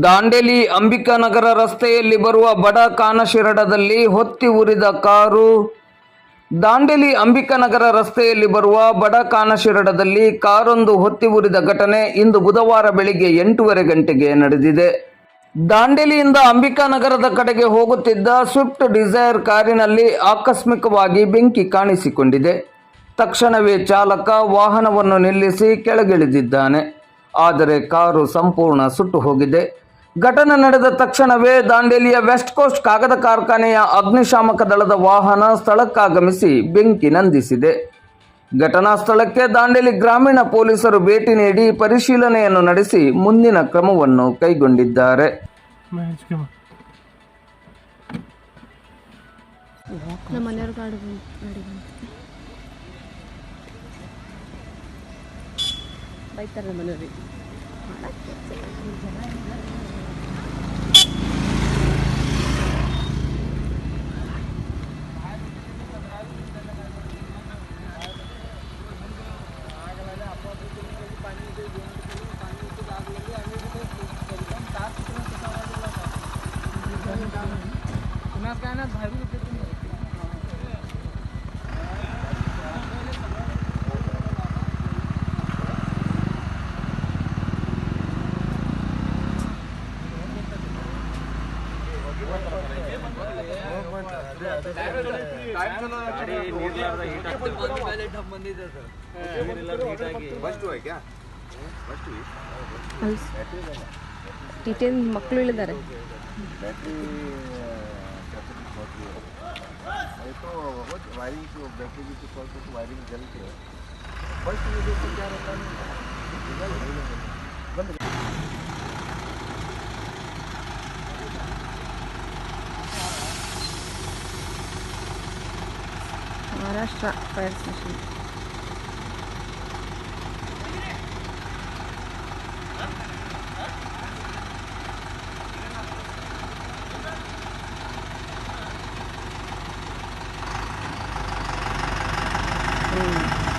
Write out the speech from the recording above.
ದಾಂಡೇಲಿ ಅಂಬಿಕಾನಗರ ರಸ್ತೆಯಲ್ಲಿ ಬರುವ ಬಡ ಕಾನಶಿರಡದಲ್ಲಿ ಹೊತ್ತಿ ಉರಿದ ಕಾರು. ದಾಂಡೇಲಿ ಅಂಬಿಕಾನಗರ ರಸ್ತೆಯಲ್ಲಿ ಬರುವ ಬಡ ಕಾನಶಿರಡದಲ್ಲಿ ಕಾರೊಂದು ಹೊತ್ತಿ ಉರಿದ ಘಟನೆ ಇಂದು ಬುಧವಾರ ಬೆಳಿಗ್ಗೆ ಎಂಟೂವರೆ ಗಂಟೆಗೆ ನಡೆದಿದೆ. ದಾಂಡೇಲಿಯಿಂದ ಅಂಬಿಕಾನಗರದ ಕಡೆಗೆ ಹೋಗುತ್ತಿದ್ದ ಸ್ವಿಫ್ಟ್ ಡಿಸೈರ್ ಕಾರಿನಲ್ಲಿ ಆಕಸ್ಮಿಕವಾಗಿ ಬೆಂಕಿ ಕಾಣಿಸಿಕೊಂಡಿದೆ. ತಕ್ಷಣವೇ ಚಾಲಕ ವಾಹನವನ್ನು ನಿಲ್ಲಿಸಿ ಕೆಳಗಿಳಿದಿದ್ದಾನೆ. ಆದರೆ ಕಾರು ಸಂಪೂರ್ಣ ಸುಟ್ಟು ಹೋಗಿದೆ. ಘಟನೆ ನಡೆದ ತಕ್ಷಣವೇ ದಾಂಡೇಲಿಯ ವೆಸ್ಟ್ ಕೋಸ್ಟ್ ಕಾಗದ ಕಾರ್ಖಾನೆಯ ಅಗ್ನಿಶಾಮಕ ದಳದ ವಾಹನ ಸ್ಥಳಕ್ಕಾಗಮಿಸಿ ಬೆಂಕಿ ನಂದಿಸಿದೆ. ಘಟನಾ ಸ್ಥಳಕ್ಕೆ ದಾಂಡೇಲಿ ಗ್ರಾಮೀಣ ಪೊಲೀಸರು ಭೇಟಿ ನೀಡಿ ಪರಿಶೀಲನೆಯನ್ನು ನಡೆಸಿ ಮುಂದಿನ ಕ್ರಮವನ್ನು ಕೈಗೊಂಡಿದ್ದಾರೆ. ಮ್ಯಾಚ್ಗೆ ನಮ್ಮ ಮನೆಯವ್ರಿಗೆ ಟಿಟೇನ್ ಮಕ್ಕಳು ಇಳಿದ್ದಾರೆ ये तो बहुत वायरिंग कुछ तो वायरिंग जल के। देखो क्या रहता है। बंद महाराष्ट्र फायर स्टेशन Mm.